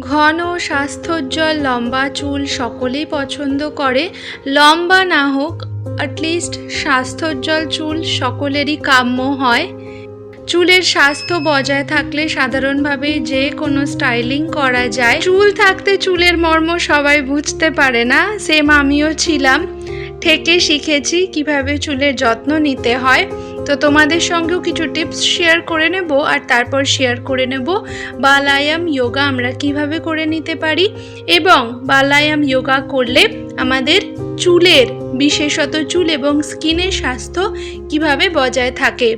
ঘন স্বাস্থ্যোজ্জ্বল লম্বা চুল সকলেই পছন্দ করে। লম্বা না হোক অ্যাটলিস্ট স্বাস্থ্যোজ্জ্বল চুল সকলেরই কাম্য হয়। চুলের স্বাস্থ্য বজায় থাকলে সাধারণভাবে যে কোনো স্টাইলিং করা যায়। চুল থাকতে চুলের মর্ম সবাই বুঝতে পারে না সেম আমিও ছিলাম। থেকে শিখেছি কীভাবে চুলের যত্ন নিতে হয়। তো তোমাদের সঙ্গেও কিছু টিপস শেয়ার করে নেব আর তারপর শেয়ার করে নেব বালায়াম যোগা আমরা কীভাবে করে নিতে পারি এবং বালায়াম যোগা করলে আমাদের চুলের, বিশেষত চুল এবং স্কিনের স্বাস্থ্য কীভাবে বজায় থাকে।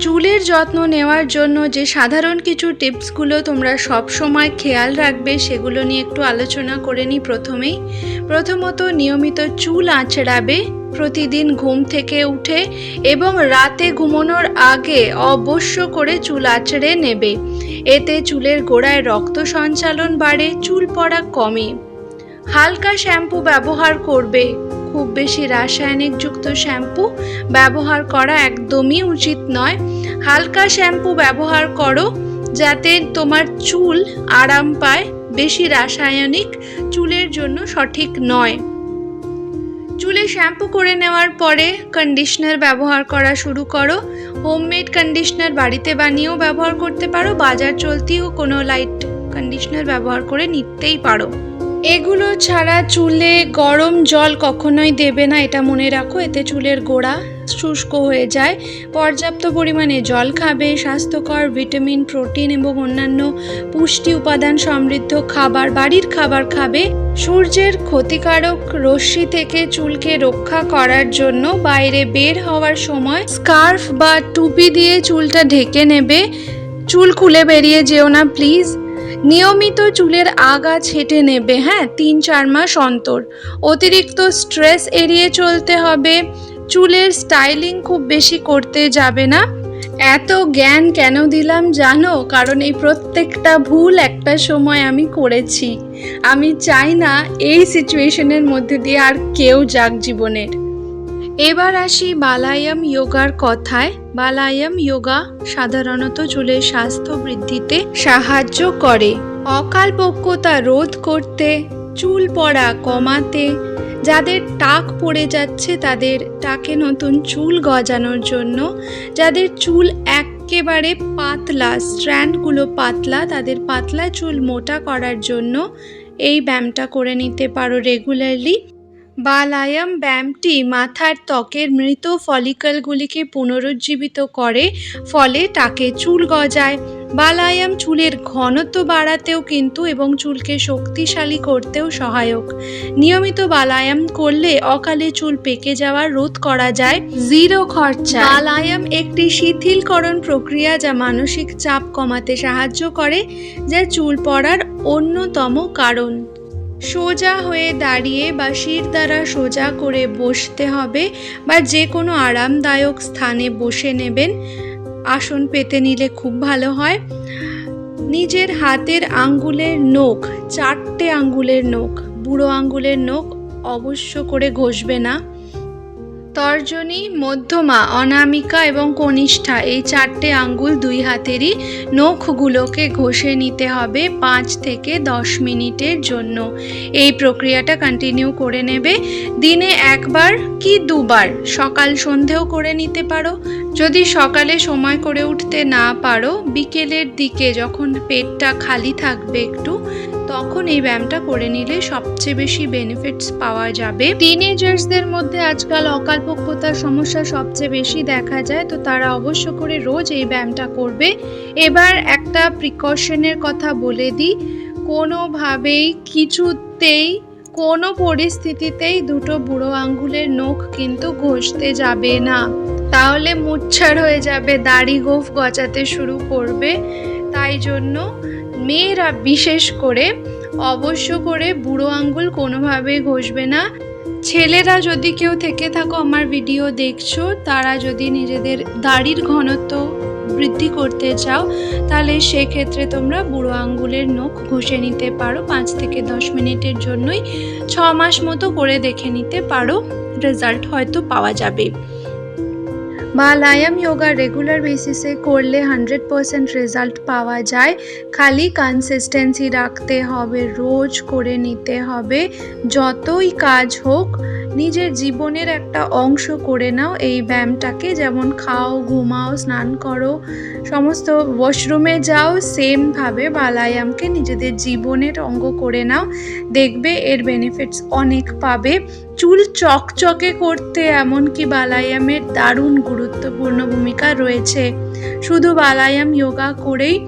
চুলের যত্ন নেওয়ার জন্য যে সাধারণ কিছু টিপসগুলো তোমরা সব সময় খেয়াল রাখবে সেগুলো নিয়ে একটু আলোচনা করে নিই প্রথমেই। প্রথমত নিয়মিত চুল আঁচড়াবে প্রতিদিন ঘুম থেকে উঠে এবং রাতে ঘুমানোর আগে অবশ্য করে চুল আঁচড়ে নেবে। এতে চুলের গোড়ায় রক্ত সঞ্চালন বাড়ে, চুল পড়া কমে। হালকা শ্যাম্পু ব্যবহার করবে। খুব বেশি রাসায়নিকযুক্ত শ্যাম্পু ব্যবহার করা একদমই উচিত নয়। হালকা শ্যাম্পু ব্যবহার করো যাতে তোমার চুল আরাম পায়। বেশি রাসায়নিক চুলের জন্য সঠিক নয়। শ্যাম্পু করে নেওয়ার পরে কন্ডিশনার ব্যবহার করা শুরু করো। হোমমেড কন্ডিশনার বাড়িতে বানিয়েও ব্যবহার করতে পারো। বাজার চলতিও কোনো লাইট কন্ডিশনার ব্যবহার করে নিতেই পারো। এগুলো ছাড়া চুলে গরম জল কখনোই দেবে না, এটা মনে রাখো। এতে চুলের গোড়া শুষ্ক হয়ে যায়। পর্যাপ্ত পরিমাণে জল খাবে। স্বাস্থ্যকর ভিটামিন, প্রোটিন এবং অন্যান্য পুষ্টি উপাদান সমৃদ্ধ খাবার, বাড়ির খাবার খাবে। সূর্যের ক্ষতিকারক রশ্মি থেকে চুলকে রক্ষা করার জন্য বাইরে বের হওয়ার সময় স্কার্ফ বা টুপি দিয়ে চুলটা ঢেকে নেবে। চুল খুলে বেরিয়ে যেও না, প্লিজ। নিয়মিত চুলের আগা ছেটে নেবে হ্যাঁ তিন চার মাস অন্তর। অতিরিক্ত স্ট্রেস এড়িয়ে চলতে হবে। চুলের স্টাইলিং খুব বেশি করতে যাবে না। এত জ্ঞান কেন দিলাম জানো? কারণ এই প্রত্যেকটা ভুল একটা সময় আমি করেছি। আমি চাই না এই সিচুয়েশনের মধ্যে দিয়ে আর কেউ যাক জীবনের। এবার আসি বালায়াম যোগার কথায়। বালায়াম যোগা সাধারণত চুলের স্বাস্থ্য বৃদ্ধিতে সাহায্য করে। অকালপক্কতা রোধ করতে, চুল পড়া কমাতে যাদের টাক পড়ে যাচ্ছে তাদের টাকে নতুন চুল গজানোর জন্য, যাদের চুল এক একেবারে পাতলা, স্ট্র্যান্ডগুলো পাতলা, তাদের পাতলা চুল মোটা করার জন্য এই ব্যায়ামটা করে নিতে পারো রেগুলারলি বালায়াম ব্যায়ামটি মাথার ত্বকের মৃত ফলিকলগুলিকে পুনরুজ্জীবিত করে, ফলে টাকে চুল গজায়। বালায়াম চুলের ঘনত্ব বাড়াতেও কিন্তু এবং চুলকে শক্তিশালী করতেও সহায়ক। নিয়মিত বালায়াম করলে অকালে চুল পেকে যাওয়ার রোধ করা যায়। জিরো খরচা। বালায়াম একটি শিথিলকরণ প্রক্রিয়া যা মানসিক চাপ কমাতে সাহায্য করে যা চুল পড়ার অন্যতম কারণ। সোজা হয়ে দাঁড়িয়ে বা শির দ্বারা সোজা করে বসতে হবে বা যে কোনো আরামদায়ক স্থানে বসে নেবেন। আসন পেতে নিলে খুব ভালো হয়। নিজের হাতের আঙ্গুলের নখ, চারটে আঙ্গুলের নখ, বুড়ো আঙ্গুলের নখ অবশ্য করে ঘষবে না। তর্জনী, মধ্যমা, অনামিকা এবং কনিষ্ঠা এই চারটে আঙ্গুল দুই হাতেরই নখগুলোকে ঘষে নিতে হবে পাঁচ থেকে দশ মিনিটের জন্য। এই প্রক্রিয়াটা কন্টিনিউ করে নেবে। দিনে একবার কি দুবার? সকাল সন্ধেও করে নিতে পারো। যদি সকালে সময় করে উঠতে না পারো, বিকেলের দিকে যখন পেটটা খালি থাকবে একটু, তখন এই ব্যায়ামটা করে নিলে সবচেয়ে বেশি বেনিফিটস পাওয়া যাবে। টিনেজার্সদের মধ্যে আজকাল অকালপক্কতার সমস্যা সবচেয়ে বেশি দেখা যায়, তো তারা অবশ্য করে রোজ এই ব্যায়ামটা করবে। এবার একটা প্রিকশনের কথা বলে দিই, কোনোভাবেই কিছুতেই, কোনো পরিস্থিতিতেই দুটো বুড়ো আঙ্গুলের নখ কিন্তু ঘষতে যাবে না। তাহলে মুচ্ছার হয়ে যাবে, দাড়ি গোফ গজাতে শুরু করবে। তাই জন্য মেয়েরা বিশেষ করে, অবশ্য করে বুড়ো আঙ্গুল কোনোভাবে ঘষবে না। ছেলেরা যদি কেউ থেকে থাকো আমার ভিডিও দেখছ, তারা যদি নিজেদের দাড়ির ঘনত্ব বৃদ্ধি করতে চাও, তাহলে সেক্ষেত্রে তোমরা বুড়ো আঙ্গুলের নখ ঘষে নিতে পারো। পাঁচ থেকে দশ মিনিটের জন্যই ছ মাস মতো করে দেখে নিতে পারো। রেজাল্ট হয়তো পাওয়া যাবে। বালায়াম যোগা রেগুলার বেসিসে করলে হান্ড্রেড পারসেন্ট রেজাল্ট পাওয়া যায়। খালি কনসিস্টেন্সি রাখতে হবে, রোজ করে নিতে হবে, যতই কাজ হোক নিজের জীবনের একটা অংশ করে নাও এই ব্যায়ামটাকে, যেমন খাও, ঘুমাও, স্নান করো, সমস্ত ওয়াশরুমে যাও সেমভাবে বালায়ামকে নিজেদের জীবনের অঙ্গ করে নাও। দেখবে এর বেনিফিটস অনেক পাবে। চুল চকচকে করতে এমনকি বালায়ামের দারুণ গুরুত্বপূর্ণ ভূমিকা রয়েছে। শুধু বালায়াম যোগা করেই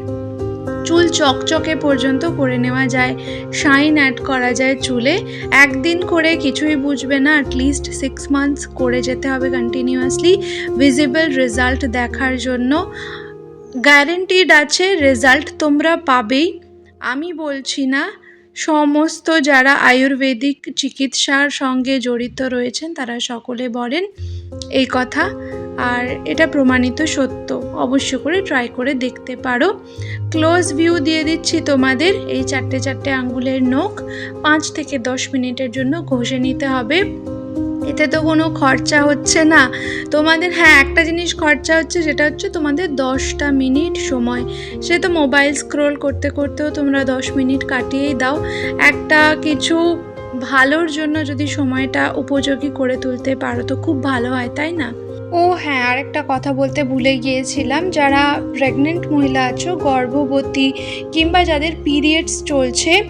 চুল চকচকে পর্যন্ত করে নেওয়া যায়, শাইন অ্যাড করা যায় চুলে। একদিন করে কিছুই বুঝবে না অ্যাটলিস্ট সিক্স মান্থস করে যেতে হবে কন্টিনিউয়াসলি ভিজিবল রেজাল্ট দেখার জন্য। গ্যারেন্টিড আছে রেজাল্ট তোমরা পাবেই। আমি বলছি না, সমস্ত যারা আয়ুর্বেদিক চিকিৎসার সঙ্গে জড়িত রয়েছেন, তারা সকলে বলেন, এই কথা। আর এটা প্রমাণিত সত্য। অবশ্য করে ট্রাই করে দেখতে পারো। ক্লোজ ভিউ দিয়ে দিচ্ছি তোমাদের। এই চারটে চারটে আঙ্গুলের নখ পাঁচ থেকে দশ মিনিটের জন্য ঘষে নিতে হবে। এতে তো কোনো খরচা হচ্ছে না। তোমাদের হ্যাঁ একটা জিনিস খরচা হচ্ছে, সেটা হচ্ছে তোমাদের দশটা মিনিট সময়। সে তো মোবাইল স্ক্রোল করতে করতেও তোমরা দশ মিনিট কাটিয়েই দাও। একটা কিছু ভালোর জন্য যদি সময়টা উপযোগী করে তুলতে পারো, তো খুব ভালো হয়, তাই না? ও হ্যাঁ আরেকটা কথা বলতে ভুলে গিয়েছিলাম, যারা প্রেগনেন্ট মহিলা আছো, গর্ভবতী কিংবা যাদের পিরিয়ডস চলছে,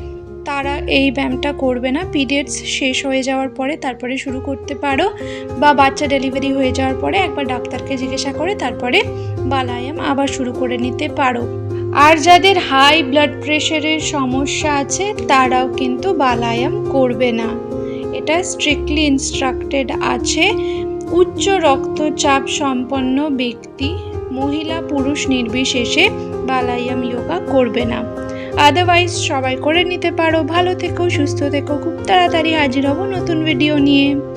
তারা এই ব্যায়ামটা করবে না। পিরিয়ডস শেষ হয়ে যাওয়ার পরে তারপরে শুরু করতে পারো বা বাচ্চা ডেলিভারি হয়ে যাওয়ার পরে একবার ডাক্তারকে জিজ্ঞাসা করে তারপরে বালায়াম আবার শুরু করে নিতে পারো। আর যাদের হাই ব্লাড প্রেশারের সমস্যা আছে, তারাও কিন্তু বালায়াম করবে না। এটা স্ট্রিক্টলি ইনস্ট্রাক্টেড আছে। উচ্চ রক্তচাপ সম্পন্ন ব্যক্তি, মহিলা, পুরুষ নির্বিশেষে বালাইয়াম ইয়োগা করবে না। আদারওয়াইজ সবাই করে নিতে পারো। ভালো থেকো, সুস্থ থেকো। খুব তাড়াতাড়ি হাজির হব নতুন ভিডিও নিয়ে।